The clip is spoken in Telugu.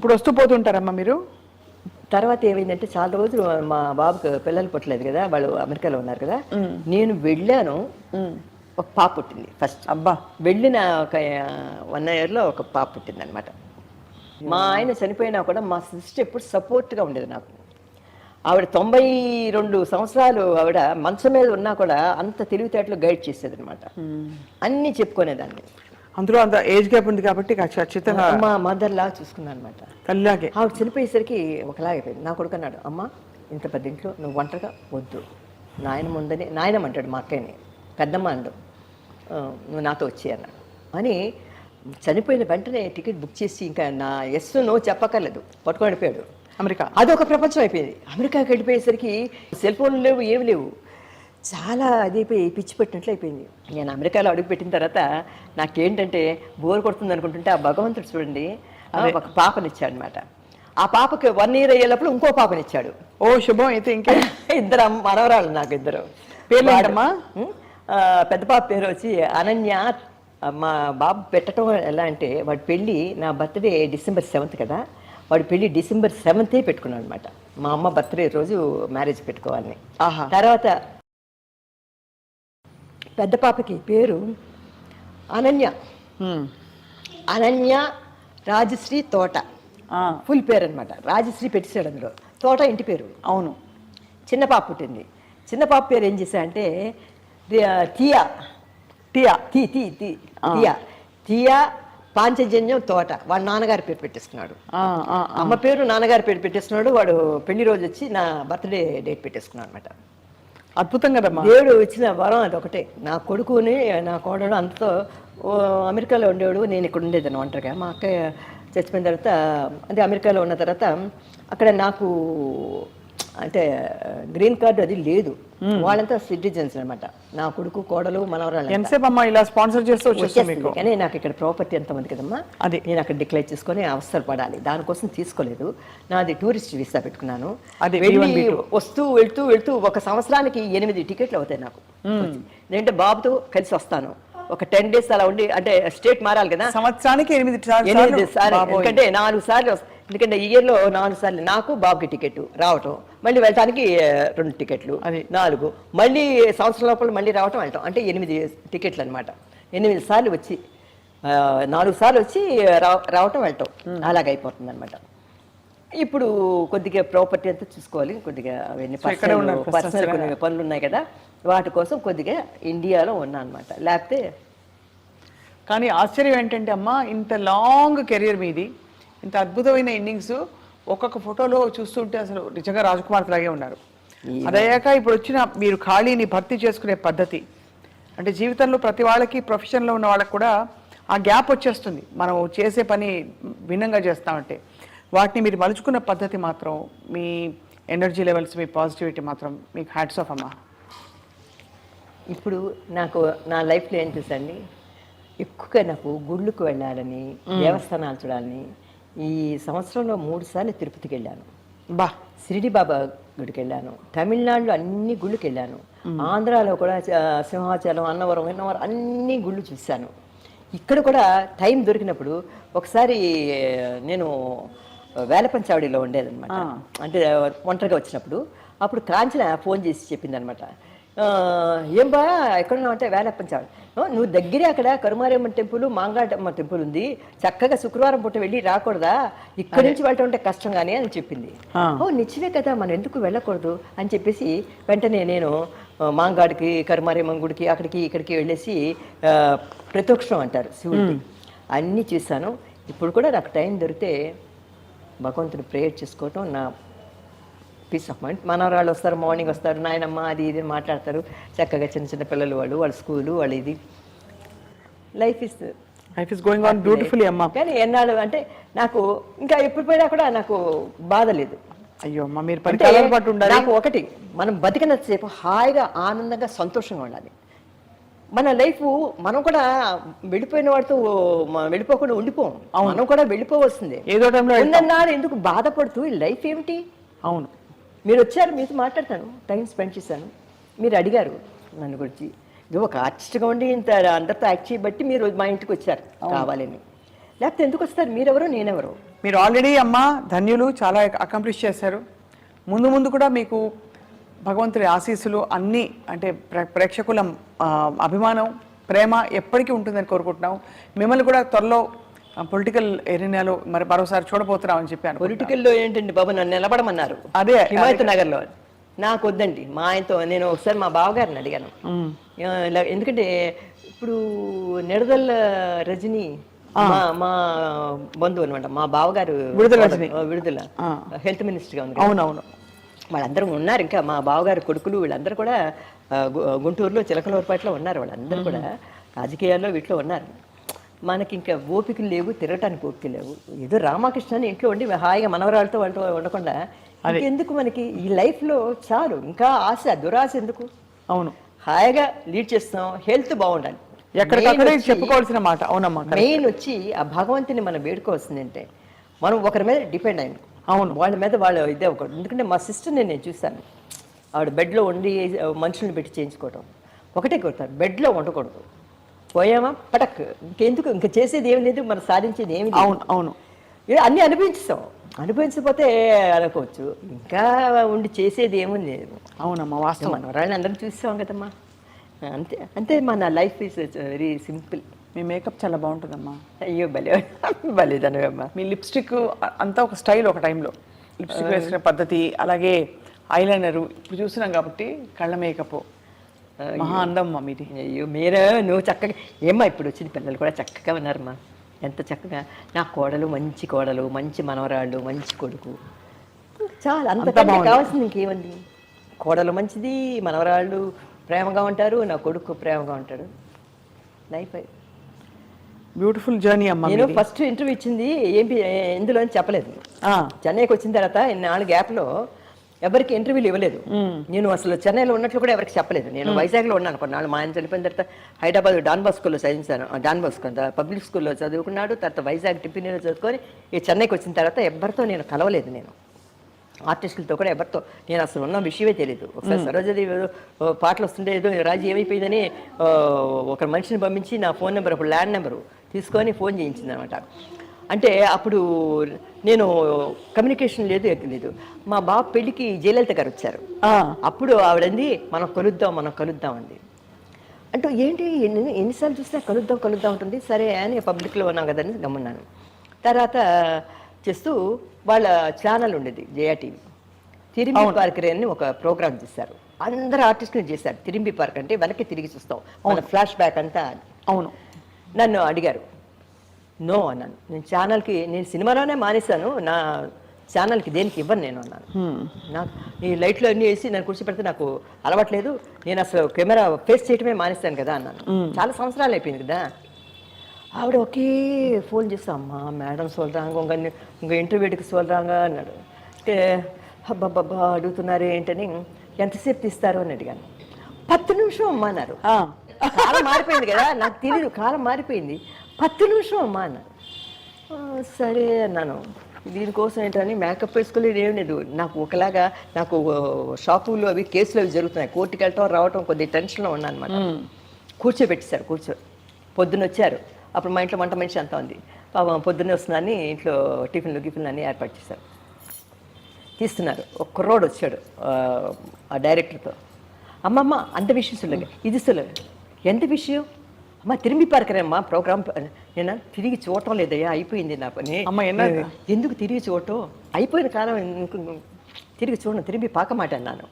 ఇప్పుడు వస్తూ పోతుంటారమ్మా మీరు? తర్వాత ఏమైందంటే చాలా రోజులు మా బాబుకి పిల్లలు పుట్టలేదు కదా వాళ్ళు అమెరికాలో ఉన్నారు కదా. నేను వెళ్ళాను. ఒక పాప పుట్టింది ఫస్ట్. అబ్బా. వెళ్ళిన ఒక వన్ ఇయర్లో ఒక పాప పుట్టింది అనమాట మా ఆయన చనిపోయినా కూడా మా సిస్టర్ ఎప్పుడు సపోర్ట్గా ఉండేది నాకు. ఆవిడ తొంభై రెండు సంవత్సరాలు ఆవిడ మంచం మీద ఉన్నా కూడా అంత తెలివితేటలు గైడ్ చేసేది అనమాట అన్నీ చెప్పుకునేదాన్ని. అందులో అంత ఏజ్ గ్యాప్ ఉంది కాబట్టి ఖచ్చి- ఖచ్చితంగా మా మదర్ లాగా చూసుకున్నాను అనమాట తల్లిలాగే. ఆవిడ చనిపోయేసరికి ఒకలాగైపోయింది నా కొడుకు అన్నాడు అమ్మ ఇంత పెద్ద ఇంట్లో నువ్వు ఒంటరిగా వద్దు. నాయనమ్మ ఉందని నాయనమ్మ అంటాడు మా అక్కయ్యని. పెద్దమ్మ అండు "ఆ, నువ్వు నాతో వచ్చి అన్నాడు. అని చనిపోయిన వెంటనే టికెట్ బుక్ చేసి ఇంకా నా ఎస్ నో చెప్పక్కర్లేదు. పట్టుకొని వెళ్ళిపోయాడు. అమెరికా. అదొక ప్రపంచం అయిపోయింది. అమెరికాకి వెళ్ళిపోయేసరికి సెల్ ఫోన్లు లేవు ఏమి లేవు. చాలా అదైపోయి పిచ్చి పెట్టినట్లు అయిపోయింది. నేను అమెరికాలో అడుగు పెట్టిన తర్వాత నాకేంటంటే బోర్ కొడుతుంది అనుకుంటుంటే ఆ భగవంతుడు చూడండి ఒక పాపనిచ్చాడు అనమాట ఆ పాపకి వన్ ఇయర్ అయ్యేటప్పుడు ఇంకో పాపనిచ్చాడు. ఓ శుభం అయితే ఇంకే. ఇద్దరు మనవరాళ్ళు నాకు ఇద్దరు. పేర్లు ఏంటమ్మా? ఉం? ఆ, పెద్ద పాప పేరు వచ్చి అనన్య. మా బాబు పెట్టడం ఎలా అంటే వాడి పెళ్ళి నా బర్త్డే డిసెంబర్ సెవెంత్ కదా. వాడి పెళ్ళి డిసెంబర్ సెవెంతే పెట్టుకున్నాడు అనమాట. మా అమ్మ బర్త్డే రోజు మ్యారేజ్ పెట్టుకోవాలని. తర్వాత పెద్ద పాపకి పేరు అనన్య. అనన్య రాజశ్రీ తోట. ఫుల్ పేరు అనమాట రాజశ్రీ పెట్టేశాడు అందులో. తోట ఇంటి పేరు. అవును. చిన్న పాప పుట్టింది. చిన్న పాప పేరు ఏం చేశా అంటే the- Tia. Tia. T T T. Tia. Tia Panchajanyam తోట. వాళ్ళ నాన్నగారి పేరు పెట్టేసుకున్నాడు అమ్మ పేరు నాన్నగారి పేరు పెట్టేసుకున్నాడు వాడు పెళ్ళి రోజు వచ్చి నా బర్త్డే డేట్ పెట్టేసుకున్నాడు అనమాట అద్భుతం కదమ్మా. దేవుడు ఇచ్చిన వరం అది ఒకటే. నా కొడుకుని నా కోడలు అంతతో అమెరికాలో ఉండేవాడు. నేను ఇక్కడ ఉండేదాన్ని ఒంటరిగా. మా అక్క చచ్చిపోయిన తర్వాత అంటే అమెరికాలో ఉన్న తర్వాత అక్కడ నాకు అంటే గ్రీన్ కార్డు అది లేదు. వాళ్ళంతా సిటిజన్స్ అన్నమాట. నా కొడుకు కోడలు మనవరాలు ఎంతసేపు అమ్మా ఇలా స్పాన్సర్ చేస్తూ కానీ నాకు ఇక్కడ ప్రాపర్టీ ఎంతమంది కదమ్మా. అది. నేను అక్కడ డిక్లేర్ చేసుకొని అవసరం పడాలి దానికోసం తీసుకోలేదు. నాది టూరిస్ట్ వీసా పెట్టుకున్నాను. అది వెళ్ళి B1, B2. వస్తూ వెళ్తూ వెళ్తూ ఒక సంవత్సరానికి ఎనిమిది టికెట్లు అవుతాయి నాకు. ఎందుకంటే బాబుతో కలిసి వస్తాను. ఒక టెన్ డేస్ అలా ఉండి అంటే స్టేట్ మారాలి కదా. సంవత్సరానికి ఎనిమిది సార్లు ఎనిమిది సార్లు. ఎందుకంటే నాలుగు సార్లు ఎందుకంటే ఈ ఇయర్లో నాలుగు సార్లు నాకు బాబుకి టికెట్ రావటం. మళ్ళీ వెళ్ళటానికి రెండు టికెట్లు అది. నాలుగు. మళ్ళీ సంవత్సరం లోపల మళ్ళీ రావటం వెళ్ళటం. అంటే ఎనిమిది టికెట్లు అనమాట ఎనిమిది సార్లు వచ్చి నాలుగు సార్లు వచ్చి రా- రావటం వెళ్ళటం. అలాగైపోతుంది అనమాట ఇప్పుడు కొద్దిగా ప్రాపర్టీ అంతా చూసుకోవాలి. కొద్దిగా అవన్నీ పర్సనల్ కొన్ని పనులు ఉన్నాయి కదా. వాటి కోసం కొద్దిగా ఇండియాలో ఉన్నా అనమాట లేకపోతే కానీ ఆశ్చర్యం ఏంటంటే అమ్మా ఇంత లాంగ్ కెరీర్ మీది. ఇంత అద్భుతమైన ఇన్నింగ్స్ ఒక్కొక్క ఫోటోలో చూస్తుంటే అసలు నిజంగా రాజకుమార్ లాగే ఉన్నారు. అదయ్యాక ఇప్పుడు వచ్చిన మీరు ఖాళీని భర్తీ చేసుకునే పద్ధతి. అంటే జీవితంలో ప్రతి వాళ్ళకి ప్రొఫెషన్లో ఉన్న వాళ్ళకి కూడా ఆ గ్యాప్ వచ్చేస్తుంది. మనం చేసే పని భిన్నంగా చేస్తామంటే. వాటిని మీరు మలుచుకున్న పద్ధతి మాత్రం మీ ఎనర్జీ లెవెల్స్ మీ పాజిటివిటీ మాత్రం మీకు హ్యాట్స్ ఆఫ్ అమ్మా. ఇప్పుడు నాకు నా లైఫ్లో ఏం చూసండి ఎక్కువగా నాకు గుళ్ళకు వెళ్ళాలని దేవస్థానాలు చూడాలని ఈ సంవత్సరంలో మూడు సార్లు తిరుపతికి వెళ్ళాను. బా షిరిడి బాబా గుడికి వెళ్ళాను. తమిళనాడులో అన్ని గుళ్ళకి వెళ్ళాను. ఆంధ్రాలో కూడా సింహాచలం అన్నవరం విన్నవరం అన్ని గుళ్ళు చూశాను. ఇక్కడ కూడా టైం దొరికినప్పుడు ఒకసారి నేను వేలపంచావడిలో ఉండేదన్నమాట. అంటే ఒంటరిగా వచ్చినప్పుడు. అప్పుడు కాంచన ఫోన్ చేసి చెప్పిందనమాట "ఆ, ఏం బా ఎక్కడున్నావు అంటే వేలప్పంచావడి "ఆ, నువ్వు దగ్గరే అక్కడ కరుమారమ్మ టెంపుల్ మాంగాటమ్మ టెంపుల్ ఉంది. చక్కగా శుక్రవారం పూట వెళ్ళి రాకూడదా? ఇక్కడి నుంచి వెళ్ళటం అంటే కష్టం కానీ అని చెప్పింది. ఓ నిజమే కదా మనం ఎందుకు వెళ్ళకూడదు? అని చెప్పేసి వెంటనే నేను మాంగాడికి కరుమారేమం గుడికి అక్కడికి ఇక్కడికి వెళ్ళేసి ఆ, ప్రతోక్షం అంటారు శివుడికి అన్నీ చూశాను. ఇప్పుడు కూడా నాకు టైం దొరికితే భగవంతుని ప్రేయర్ చేసుకోవటం నా పీస్ ఆఫ్ మైండ్ మనవరాళ్ళు వస్తారు మార్నింగ్ వస్తారు నాయనమ్మ అది ఇది మాట్లాడతారు. చక్కగా చిన్న చిన్న పిల్లలు వాళ్ళు వాళ్ళ స్కూలు వాళ్ళు ఇది. Life is life is going on beautifully అమ్మా. కానీ ఎన్నాళ్ళు అంటే నాకు ఇంకా ఎప్పుడు పోయినా కూడా నాకు బాధ లేదు. అయ్యో అమ్మా మీరు అంటే పరికాలం పాటు ఉండాలి. నాకు ఒకటి మనం బతికినంతసేపు హాయిగా ఆనందంగా సంతోషంగా ఉండాలి. మన లైఫ్ మనం కూడా వెళ్ళిపోయిన వాడితో వెళ్ళిపోకుండా ఉండిపోం. మనం కూడా వెళ్ళిపోవలసిందే. ఏదో టైంలో ఉందన్నాడు ఎందుకు బాధపడుతూ ఈ లైఫ్ ఏమిటి? అవును. మీరు వచ్చారు మీతో మాట్లాడతాను. టైం స్పెండ్ చేశాను. మీరు అడిగారు నన్ను గురించి. ఇది ఒక ఆర్టిస్ట్గా ఉండి ఇంత అందరితో యాక్ట్ చేయబట్టి మీరు మా ఇంటికి వచ్చారు కావాలని. లేకపోతే ఎందుకు వస్తారు? మీరెవరో నేనెవరో? మీరు ఆల్రెడీ అమ్మ ధన్యులు చాలా అకంప్లిష్ చేశారు. ముందు ముందు కూడా మీకు భగవంతుడి ఆశీస్సులు అన్నీ అంటే ప్రే ప్రేక్షకుల అభిమానం ప్రేమ ఎప్పటికీ ఉంటుందని కోరుకుంటున్నాం. మిమ్మల్ని కూడా త్వరలో పొలిటికల్ ఏరియాలో మరి మరోసారి చూడబోతున్నామని చెప్పాను పొలిటికల్లో ఏంటండి బాబు? నన్ను నిలబడమన్నారు. అదే, హిమాయత్ నగర్లో నాకు వద్దండి మా ఆయనతో నేను ఒకసారి మా బావగారిని అడిగాను. ఇలా ఎందుకంటే ఇప్పుడు నిడదల్ల రజని మా మా బంధువు అనమాట మా బావగారు విడుదల విడుదల. హెల్త్ మినిస్టర్గా ఉంది. అవునవును. వాళ్ళందరూ ఉన్నారు ఇంకా. మా బావగారు కొడుకులు వీళ్ళందరూ కూడా గుంటూరులో చిలకలూరుపేటలో ఉన్నారు. వాళ్ళందరూ కూడా రాజకీయాల్లో వీటిలో ఉన్నారు. మనకి ఇంకా ఓపికలు లేవు తిరగటానికి ఓపిక లేవు. ఏదో రామకృష్ణ ఇంట్లో ఉండి హాయిగా మనవరాలతో వంట ఉండకుండా ఎందుకు మనకి? ఈ లైఫ్లో చాలు. ఇంకా ఆశ దురాశ ఎందుకు? అవును. హాయిగా లీడ్ చేస్తాం హెల్త్ బాగుండాలి. ఎక్కడికక్కడే చెప్పుకోవాల్సిన మాట. అవునమ్మా మెయిన్ వచ్చి ఆ భగవంతుని మనం వేడుకోవాల్సింది అంటే మనం ఒకరి మీద డిపెండ్ అయ్యాం. అవును. వాళ్ళ మీద వాళ్ళు ఇదే ఒకటి. ఎందుకంటే మా సిస్టర్ని నేను చూశాను. ఆవిడ బెడ్లో ఉండి మనుషుల్ని పెట్టి చేయించుకోవటం. ఒకటే కొడతారు. బెడ్లో ఉండకూడదు పోయామా? పటక్. ఇంకెందుకు ఇంకా చేసేది ఏమి లేదు మనం సాధించేది ఏమి అవును అవును. అన్నీ అనుభవించాం అనుభవించకపోతే అనుకోవచ్చు ఇంకా ఉండి చేసేది ఏముంది లేదు. అవునమ్మా వాస్తవం. మన వాళ్ళని అందరం చూసాం కదమ్మా. అంతే అంతే మా నా లైఫ్ ఈజ్ వెరీ సింపుల్. మీ మేకప్ చాలా బాగుంటుందమ్మా. అయ్యో భలే భలేదనవమ్మా మీ లిప్స్టిక్ అంతా ఒక స్టైల్ ఒక టైంలో. లిప్స్టిక్ వేసుకునే పద్ధతి అలాగే ఐలైనర్. ఇప్పుడు చూస్తున్నాం కాబట్టి కళ్ళ మేకప్. మహా అందమ్మా మీది. అయ్యో మీరే? నువ్వు చక్కగా ఏమ్మా ఇప్పుడు వచ్చిన పిల్లలు కూడా చక్కగా ఉన్నారమ్మా. ఎంత చక్కగా. నా కోడలు మంచి కోడలు మంచి మనవరాళ్ళు మంచి కొడుకు. చాలా అంత కావాల్సింది ఇంకేముంది? కోడలు మంచిది మనవరాళ్ళు ప్రేమగా ఉంటారు నా కొడుకు ప్రేమగా ఉంటాడు. లైఫ్ బ్యూటిఫుల్ జర్నీ అమ్మా నేను. ఫస్ట్ ఇంటర్వ్యూ ఇచ్చింది ఏంటి ఎందులో అని చెప్పలేదు. ఆ, చెన్నైకి వచ్చిన తర్వాత ఇన్నాళ్ళ గ్యాప్లో ఎవరికి ఇంటర్వ్యూలు ఇవ్వలేదు. నేను అసలు చెన్నైలో ఉన్నట్లు కూడా ఎవరికి చెప్పలేదు. నేను వైజాగ్లో ఉన్నాను కొన్నాళ్ళు మా ఆయన చనిపోయిన తర్వాత హైదరాబాద్ డాన్ బాస్కోలో చదివించాను. డాన్ బాస్కో పబ్లిక్ స్కూల్లో చదువుకున్నాడు. తర్వాత వైజాగ్ టిఫిన్లో చదువుకొని ఈ చెన్నైకి వచ్చిన తర్వాత ఎవరితో నేను కలవలేదు నేను. ఆర్టిస్టులతో కూడా ఎవరితో నేను అసలు ఉన్న విషయమే తెలియదు ఒకసారి సరోజది ఏదో ఓ పాటలు వస్తుంటే ఏదో రాజు ఏమైపోయిందని ఒక మనిషిని పంపించి నా ఫోన్ నెంబర్ అప్పుడు ల్యాండ్ నెంబరు తీసుకొని ఫోన్ చేయించింది అనమాట అంటే అప్పుడు నేను కమ్యూనికేషన్ లేదు ఎక్కడ లేదు. మా బాబు పెళ్ళికి జయలలిత గారు వచ్చారు. అప్పుడు ఆవిడంది మనం కలుద్దాం మనం కలుద్దాం అంది. అంటే ఏంటి ఎన్ని ఎన్నిసార్లు చూసినా కలుద్దాం కలుద్దాం ఉంటుంది సరే అని పబ్లిక్లో ఉన్నాం కదని గమ్మున్నాను. తర్వాత చేస్తూ వాళ్ళ ఛానల్ ఉండేది జయా టీవీ. తిరిమి పార్క్ అని ఒక ప్రోగ్రామ్ చేశారు. అందరు ఆర్టిస్టులు చేశారు. తిరిమి పార్క్ అంటే వెనక్కి తిరిగి చూస్తాం. మన ఫ్లాష్ బ్యాక్ అంతా. అవును. నన్ను అడిగారు. నో అన్నాను. నేను ఛానల్కి నేను సినిమాలోనే మానేశాను. నా ఛానల్కి దేనికి ఇవ్వను నేను అన్నాను. నాకు ఈ లైట్లు అన్నీ వేసి నన్ను కూర్చోపెడితే నాకు అలవాట్లేదు. నేను అసలు కెమెరా ఫేస్ చేయటమే మానేస్తాను కదా అన్నాను. చాలా సంవత్సరాలు అయిపోయింది కదా. ఆవిడ ఒకే ఫోన్ చేస్తా అమ్మా మేడం సోల్రాంగ ఉంగ ఇంక ఇంటర్వ్యూకి సోల్రాంగ అన్నాడు. అంటే అబ్బబ్బబ్బా అడుగుతున్నారు ఏంటని ఎంతసేపు తీస్తారు అని అడిగాను. పత్తు నిమిషం అమ్మా అన్నారు. కాలం మారిపోయింది కదా నాకు తెలియదు కాలం మారిపోయింది. పత్తు నిమిషం అమ్మా అన్నారు "ఆ, సరే అన్నాను. దీనికోసం ఏంటని మేకప్ వేసుకోలేదు ఏం లేదు నాకు ఒకలాగా నాకు షాపులు అవి కేసులు అవి జరుగుతున్నాయి. కోర్టుకి వెళ్ళటం రావటం కొద్దిగా టెన్షన్లో ఉన్నాను అనమాట కూర్చోబెట్టేశారు కూర్చో. పొద్దున్న వచ్చారు. అప్పుడు మా ఇంట్లో వంట మనిషి అంతా ఉంది. పాపం పొద్దున్నే వస్తుందని ఇంట్లో టిఫిన్లు గిఫిన్లు అన్నీ ఏర్పాటు చేశారు. తీస్తున్నారు. ఒక కుర్రోడు వచ్చాడు ఆ, ఆ డైరెక్టర్తో అమ్మమ్మ అంత విషయం సులభ ఇది సులభ ఎంత విషయం? అమ్మ తిరిగి పార్కరేమ్మా ప్రోగ్రామ్ నేను తిరిగి చూడటం లేదయ్యా అయిపోయింది నా పని అమ్మ, ఎన్న- ఎందుకు తిరిగి చూడటం అయిపోయిన కాలం ఎందుకు తిరిగి చూడను తిరిగి పాకమాట అన్నాను